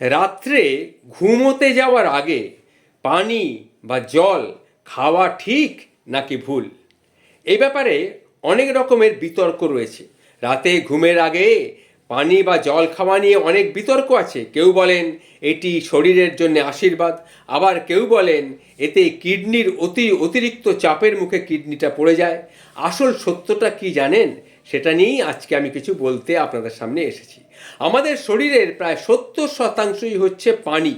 রাত্রে ঘুমোতে যাওয়ার আগে পানি বা জল খাওয়া ঠিক নাকি ভুল? এই ব্যাপারে অনেক রকমের বিতর্ক রয়েছে। রাতে ঘুমের আগে পানি বা জল খাওয়া নিয়ে অনেক বিতর্ক আছে। কেউ বলেন এটি শরীরের জন্য আশীর্বাদ, আবার কেউ বলেন এতে কিডনির অতি অতিরিক্ত চাপের মুখে কিডনিটা পড়ে যায়। আসল সত্যটা কি জানেন? সেটা নিয়েই আজকে আমি কিছু বলতে আপনাদের সামনে এসেছি। আমাদের শরীরের প্রায় সত্তর শতাংশই হচ্ছে পানি।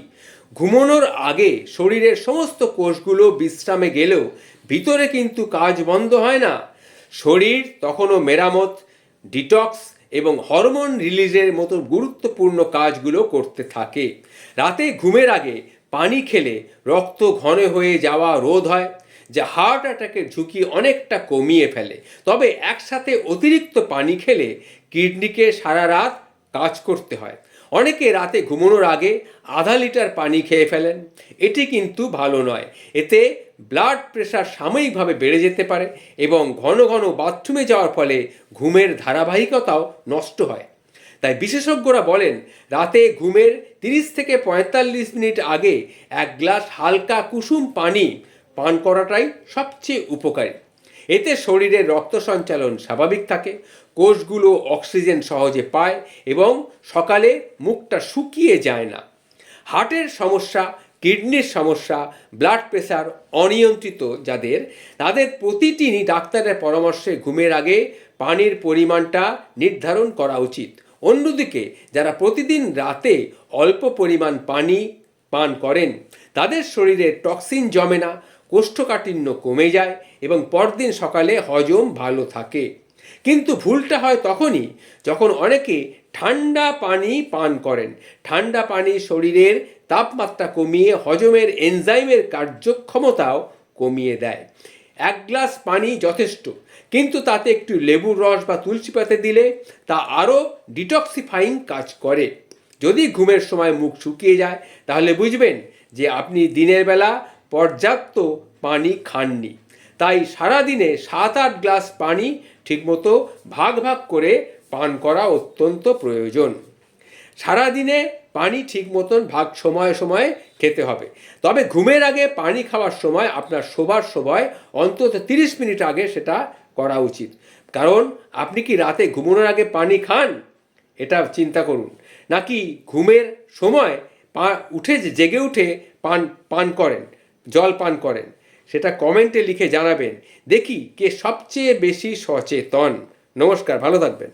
ঘুমানোর আগে শরীরের সমস্ত কোষগুলো বিশ্রামে গেলেও ভিতরে কিন্তু কাজ বন্ধ হয় না। শরীর তখনও মেরামত, ডিটক্স এবং হরমোন রিলিজের মতো গুরুত্বপূর্ণ কাজগুলো করতে থাকে। রাতে ঘুমের আগে পানি খেলে রক্ত ঘন হয়ে যাওয়া রোধ হয়। যা হার্ট অ্যাটাকের ঝুঁকি অনেকটা কমিয়ে ফেলে। তবে একসাথে অতিরিক্ত পানি খেলে কিডনিকে সারা রাত কাজ করতে হয়। অনেকে রাতে ঘুমানোর আগে আধা লিটার পানি খেয়ে ফেলেন। এটি কিন্তু ভালো নয়। এতে ব্লাড প্রেশার সাময়িকভাবে বেড়ে যেতে পারে এবং ঘন ঘন বাথরুমে যাওয়ার ফলে ঘুমের ধারাবাহিকতাও নষ্ট হয়। তাই বিশেষজ্ঞরা বলেন, রাতে ঘুমের তিরিশ থেকে পঁয়তাল্লিশ মিনিট আগে এক গ্লাস হালকা কুসুম পানি পান করাটাই সবচেয়ে উপকারী। এতে শরীরের রক্ত সঞ্চালন স্বাভাবিক থাকে, কোষগুলো অক্সিজেন সহজে পায় এবং সকালে মুখটা শুকিয়ে যায় না। হার্টের সমস্যা, কিডনির সমস্যা, ব্লাড প্রেশার অনিয়ন্ত্রিত যাদের, তাদের প্রতিদিনই ডাক্তারের পরামর্শে ঘুমের আগে পানির পরিমাণটা নির্ধারণ করা উচিত। অন্যদিকে, যারা প্রতিদিন রাতে অল্প পরিমাণ পানি পান করেন, তাদের শরীরে টক্সিন জমে না কোষ্ঠকাঠিন্য কমে যায় এবং পরদিন সকালে হজম ভালো থাকে। কিন্তু ভুলটা হয় তখনই যখন অনেকে ঠান্ডা পানি পান করেন। ঠান্ডা পানি শরীরের তাপমাত্রা কমিয়ে হজমের এনজাইমের কার্যক্ষমতাও কমিয়ে দেয়। এক গ্লাস পানি যথেষ্ট, কিন্তু তাতে একটু লেবুর রস বা তুলসী পাতে দিলে তা আরও ডিটক্সিফাইং কাজ করে। যদি ঘুমের সময় মুখ শুকিয়ে যায়, তাহলে বুঝবেন যে আপনি দিনের বেলা পর্যাপ্ত পানি খাননি। তাই সারাদিনে সাত আট গ্লাস পানি ঠিকমতো ভাগ ভাগ করে পান করা অত্যন্ত প্রয়োজন। সারাদিনে পানি ঠিক মতন ভাগ সময়ে সময়ে খেতে হবে। তবে ঘুমের আগে পানি খাওয়ার সময় আপনার শোবার সময় অন্তত তিরিশ মিনিট আগে সেটা করা উচিত। কারণ আপনি কি রাতে ঘুমানোর আগে পানি খান? এটা চিন্তা করুন। নাকি ঘুমের সময় পা উঠে জেগে উঠে পান পান করেন? জল পান করেন। সেটা কমেন্টে লিখে জানাবেন। দেখি কে সবচেয়ে বেশি সচেতন। নমস্কার, ভালো থাকবেন।